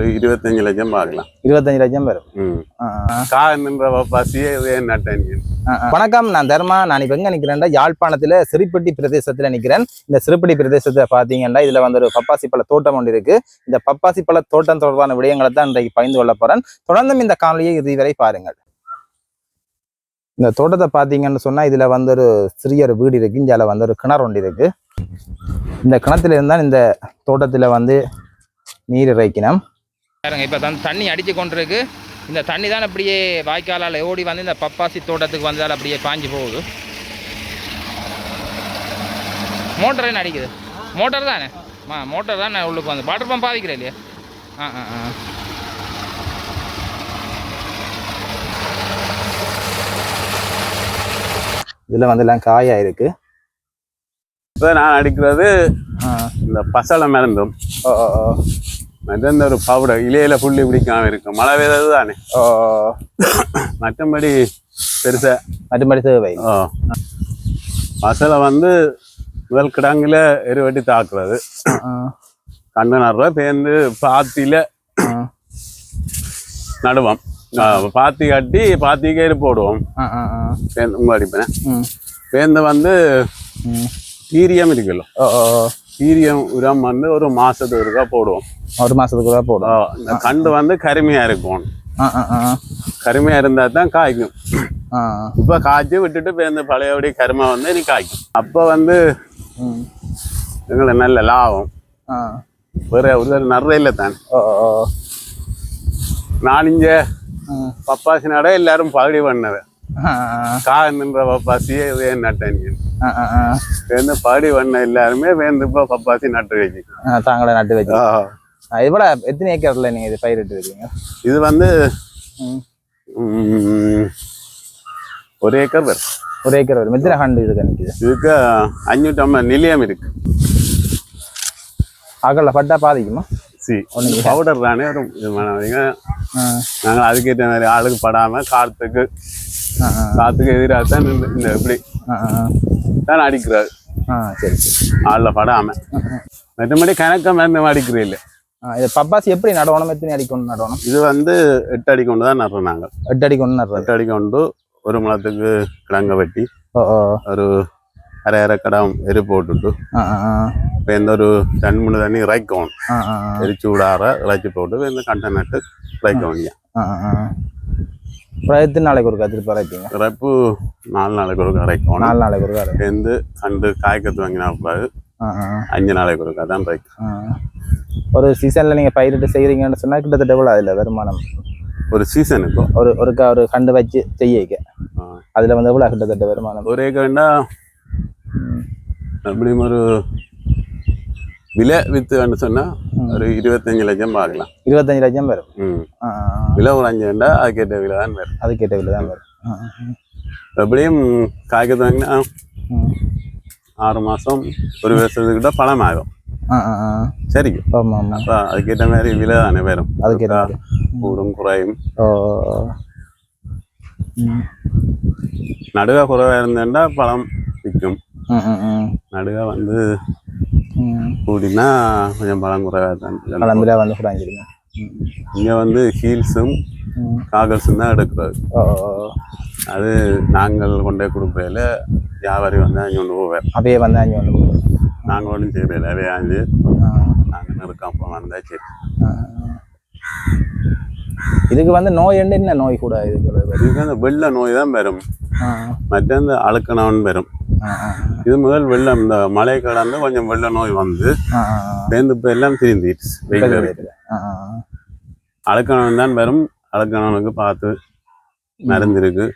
ஒரு இருபத்தஞ்சு லட்சம் பார்க்கலாம். இருபத்தஞ்சு லட்சம் வரும். பசியே நட்டேன் ஆ, ஆ. வணக்கம் நான் தர்மா. நான் இப்ப எங்க நிக்கிறேன்டா? யாழ்ப்பாணத்துல சிறுப்பட்டி பிரதேசத்துல நிக்கிறேன். இந்த சிறுப்பட்டி பிரதேசத்தை பாத்தீங்கன்னா இதுல வந்து ஒரு பப்பாசி பழ தோட்டம் ஒன்று இருக்கு. இந்த பப்பாசி பழ தோட்டம் தொடர்பான விடயங்களை தான் இன்றைக்கு பகிர்ந்து கொள்ள போறேன். தொடர்ந்தும் இந்த காணொலியை இறுதி வரை பாருங்கள். இந்த தோட்டத்தை பாத்தீங்கன்னு சொன்னா இதுல வந்து ஒரு சிறிய ஒரு வீடு இருக்கு. இங்கால வந்து ஒரு கிணறு ஒன்று இருக்கு. இந்த கிணத்துல இருந்தால் இந்த தோட்டத்துல வந்து நீர் இறைக்கணும். பாருங்க இப்போ தான் தண்ணி அடித்து கொண்டிருக்கு. இந்த தண்ணி தான் அப்படியே வாய்க்காலால் ஓடி வந்து இந்த பப்பாசி தோட்டத்துக்கு வந்தால் அப்படியே பாஞ்சு போகுது. மோட்டர் என்ன அடிக்குது? மோட்டர் தானே? ஆ மோட்டர் தான் உள்ளுக்கு வந்து. வாட்டர் பம்ப் பாதிக்கிறேன் இல்லையா? ஆ ஆ ஆ. இதில் வந்து எல்லாம் காயாக இருக்கு. இப்போ நான் அடிக்கிறது இந்த பசலை மருந்தும் ஓ ஓ. ஓ மற்ற இந்த ஒரு பவுடர் இலையில புள்ளி பிடிக்காம இருக்கும். மழை பெய்தது தானே. ஓ. மற்றபடி பெருசா. மறுபடி தேவை. ஓ பசலை வந்து முதல் கிடங்குல எருவட்டி தாக்குறது. கண்ணு நடுற பேர்ந்து பாத்தியில நடுவோம். பாத்தி கட்டி பாத்திக்கே எரு போடுவோம். பேருந்து உங்க அடிப்பேன். பேருந்து வந்து தீரியம் இருக்குல்ல ஓ. தீரியம் உரம் வந்து ஒரு மாசத்துக்கு ஒருக்கா போடுவோம். ஒரு மாசத்துக்கு போடும் ஓ, இந்த கண்டு வந்து கருமையா இருக்கும். கருமையா இருந்தா தான் காய்க்கும். இப்ப காய்ச்சி விட்டுட்டு பேருந்து பழையபடி கருமை வந்து நீ காய்க்கும். அப்ப வந்து ம். எங்களுக்கு நல்ல லாபம். வேற ஒரு நிறைய தான். ம். பப்பாசி நட எல்லாரும் பகுடி பண்ணது. ஆ காணுன்ற பப்பாசியே இதே ஆ ஆ பேருந்து பகுடி பண்ண எல்லாருமே பேருந்து இப்போ பப்பாசி நட்டு வச்சு ஆ தாங்களே நட்டு வச்சு. இது போல எத்தனை ஏக்கர்ல நீங்க இது பயிரிட்டு இருக்கீங்க இது வந்து ஒரு ஏக்கர் வரும். ஒரு ஏக்கர் வரும். எத்தனை ஹண்டு இதுக்கு நிற்குது இதுக்கு அஞ்சூற்றி ஐம்பது நிலையம் இருக்கு. அகல்ல பட்டா பாதிக்குமா? சி பவுடர் தானே ஒரு இது பண்ணாதீங்க ஆ. நாங்கள் அதுக்கேற்ற மாதிரி ஆளுக்கு படாம காற்றுக்கு காற்றுக்கு எதிராக தான் இந்த இப்படி தான் அடிக்கிறாரு. சரி சரி. ஆளில் படாம. மற்றபடி கணக்க மருந்து அடிக்கிறே இல்லை. இது பப்பாசி எப்படி நடவணும்? எத்தனை அடி கொண்டு நடவணும்? இது வந்து எட்டு அடி கொண்டு தான் நடுறோம் நாங்கள். எட்டு அடி கொண்டு நடுறது. எட்டு அடி கொண்டு ஒரு முளத்துக்கு கிழங்க வெட்டி ஒரு அரை அரை கடம் எரு போட்டுட்டு இப்போ இந்த ஒரு ரெண்டு மூணு தண்ணி இறைக்கணும். எரிச்சு விடாற இறைச்சி போட்டு இந்த கண்டை நட்டு இறைக்கணும் எத்தனை நாளைக்கு ஒரு திருப்பி அரைப்பீங்க இறப்பு நாலு நாளைக்கு ஒரு இறைக்கணும் நாலு நாளைக்கு ஒரு அரை சேர்ந்து கண்டு காய்க்கத்து வாங்கினா ஆ. அஞ்சு நாளைக்கு ஒருக்கா தான் இறைக்கும். ஒரு சீசன்ல நீங்க பயிரிட்டு செய்யறீங்கன்னு சொன்னா கிட்டத்தட்ட எவ்வளவு அதுல வருமானம்? ஒரு சீசனுக்கும் ஒரு ஒருக்கா ஒரு கண்டு வச்சு செய்ய அதுல வந்து எவ்வளவு கிட்டத்தட்ட வருமானம்? ஒரு ஏக்கர்னா. எப்படியும் ஒரு விலை வித்துன்னு சொன்னா ஒரு இருபத்தஞ்சு லட்சம் பார்க்கலாம் இருபத்தஞ்சு லட்சம் வரும். விலை ஒரு அஞ்சு வேண்டா அதுக்கேற்ற விலை தான் வரும் அது கேட்ட விலை தான் வரும். எப்படியும் காய்க்கத்து வாங்கினா ம். ஆறு மாதம் ஒரு வருஷத்துக்கிட்ட பழம் ஆகும். சரி அப்போ அதுக்கேற்ற மாதிரி விலை தானே வரும் அதுக்கேற்ற. கூடும் குறையும். நடுகா குறைவாக இருந்தேன்டா பழம் விற்கும். நடுகா வந்து. கூடினா கொஞ்சம் பழம் குறைவாக தான் கிளம்பில வந்து குடாஞ்சிருங்க இங்கே வந்து ஹீல்ஸும். காகல்ஸும் தான் எடுக்கிறது. அது நாங்கள் கொண்டே கொடுப்பதில் வியாபாரி வந்து அங்கே கொண்டு போவார். அப்படியே வந்து அஞ்சு ஒன்று போடுங்க. நாங்கள் ஒன்றும் செய்யறதில்ல அதே ஆஞ்சு ஆ, நாங்கள் நெருக்கம் அப்போ வந்தால் சரி. இதுக்கு வந்து நோய் என்ன நோய் கூட இதுக்கு அந்த வெள்ள நோய் தான் வரும். மற்ற இந்த அழுக்கணவன் வரும். இது முதல் வெள்ளம். இந்த மழை கடந்து கொஞ்சம் வெள்ள நோய் வந்து. சேர்ந்து இப்போ எல்லாம் திருந்திடுச்சு வெயில். அழுக்கணவன் தான் வரும். அழுக்கணவனுக்கு பார்த்து மருந்து இருக்கு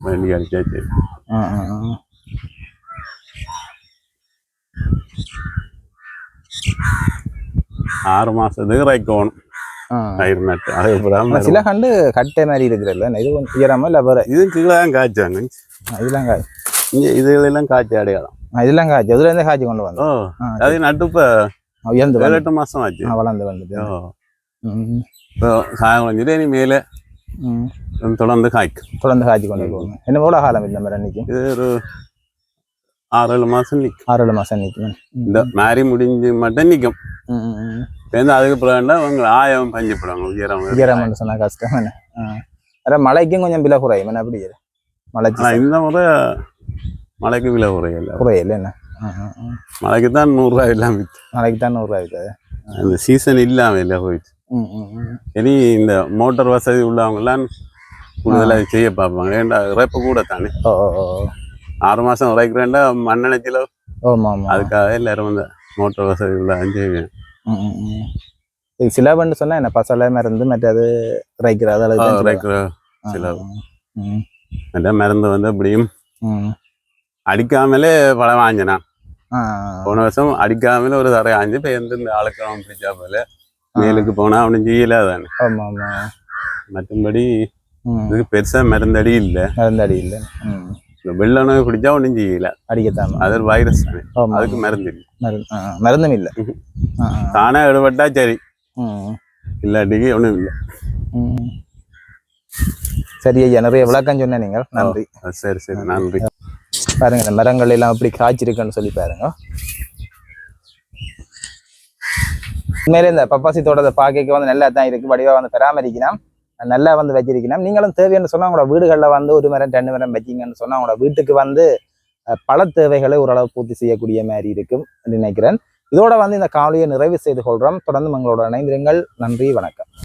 வேண்டி அடிச்சா சரி. ஆ, ஆ, ஆ. ஆறு மாசத்துக்கு ரைக்கணும். பயிர் நட்டு. அது. சில கண்டு கட்டை மாதிரி இருக்குதுல்ல இது கொஞ்சம் ஈரமா இல்லை இது கீழே தான் காய்ச்சாங்க. இதெல்லாம் காய் இதுகளெல்லாம் காய்ச்சி அடையாளம். இதெல்லாம் காய்ச்சி. அதுல இருந்தே காய்ச்சி கொண்டு வந்தோம். அது நட்டு இப்போ உயர்ந்து ஏழு மாசம் ஆச்சு. வளர்ந்து ம், இப்போ சாயம் கொஞ்சம் இனி மேலே. தொடர்ந்து காய்க்கும். தொடர்ந்து காய்ச்சி கொண்டு போகணும் என்ன எவ்வளோ காலம் இந்த மாதிரி அன்னைக்கு? இது ஒரு ஆறு ஏழு மாசம் நிக்கும். ஆறு ஏழு மாசம் நிற்கும் இந்த மாதிரி முடிஞ்சு மட்டும் நிக்கும். சேர்ந்து அதுக்கு பிறகு அவங்க ஆயம் பஞ்சப்படுவாங்க. உயரம் உயரம்னு சொன்னா கஷ்டம் என்ன மழைக்கும் கொஞ்சம் விலை குறையும். என்ன அப்படி மழைக்கு இந்த முறை மழைக்கு விலை குறையல. குறையில என்ன. மழைக்கு தான் நூறுரூவா இல்லாம வித்து. நாளைக்கு தான் நூறுரூவா இருக்காது அந்த சீசன் இல்லாம இல்லை போயிடுச்சு. இனி இந்த மோட்டார் வசதி உள்ளவங்க எல்லாம் கூடுதலாக செய்ய பார்ப்பாங்க. ஏன்டா இறப்பு கூட தானே ஆறு மண்ணெண்ணச்சில ஆமா ஆமா. அதுக்காக எல்லாரும் வந்து மோட்டார் வசதி உள்ள செய்வேன். இது சிலபன்னு சொன்னா என்ன? பசலை மருந்து மற்றது ரைக்கிறது அளவு தான் சிலவு. உரைக்கிற ஆ, சிலவு. ம், அந்த மருந்து வந்து அப்படியும். அடிக்காமலே பழம் வாங்கினான் போன வருஷம் அடிக்காமலே ஒரு தடவை ஆஞ்சு இப்போ எந்த இந்த ஆளுக்கம் பிடிச்சா போல மேலுக்கு போனா அவனும் செய்யல தானே ஆமா ஆமா மற்றபடி ம். இதுக்கு பெருசா மருந்தடி இல்லை மருந்து அடி இல்லை வெள்ள நோய் பிடிச்சா ஒன்றும் செய்யல அடிக்கத்தாமா அது வைரஸ் தானே அதுக்கு மருந்து இல்லை மருந்து மருந்தும் இல்லை. தானே எடுபட்டா சரி இல்லாட்டிக்கு ஒன்றும் இல்லை. சரி ஐயா நிறைய விளக்கம் சொன்ன நீங்கள் நன்றி சரி சரி நன்றி பாருங்க இந்த மரங்கள் எல்லாம் எப்படி காய்ச்சிருக்குன்னு சொல்லி பாருங்க. உண்மையிலே இந்த பப்பாசி தோட்டத்தை பார்க்க வந்து நல்லா தான் இருக்கு. வடிவாக வந்து பராமரிக்கணும். நல்லா வந்து வச்சிருக்கணும். நீங்களும் தேவைன்னு சொன்னா உங்களோட வீடுகளில் வந்து ஒரு மரம் ரெண்டு மரம் வச்சிங்கன்னு சொன்னா உங்களோட வீட்டுக்கு வந்து பல தேவைகளை ஓரளவு பூர்த்தி செய்யக்கூடிய மாதிரி இருக்கும் நினைக்கிறேன். இதோட வந்து இந்த காலையை நிறைவு செய்து கொள்றோம். தொடர்ந்து உங்களோட இணைந்திருங்கள். நன்றி வணக்கம்.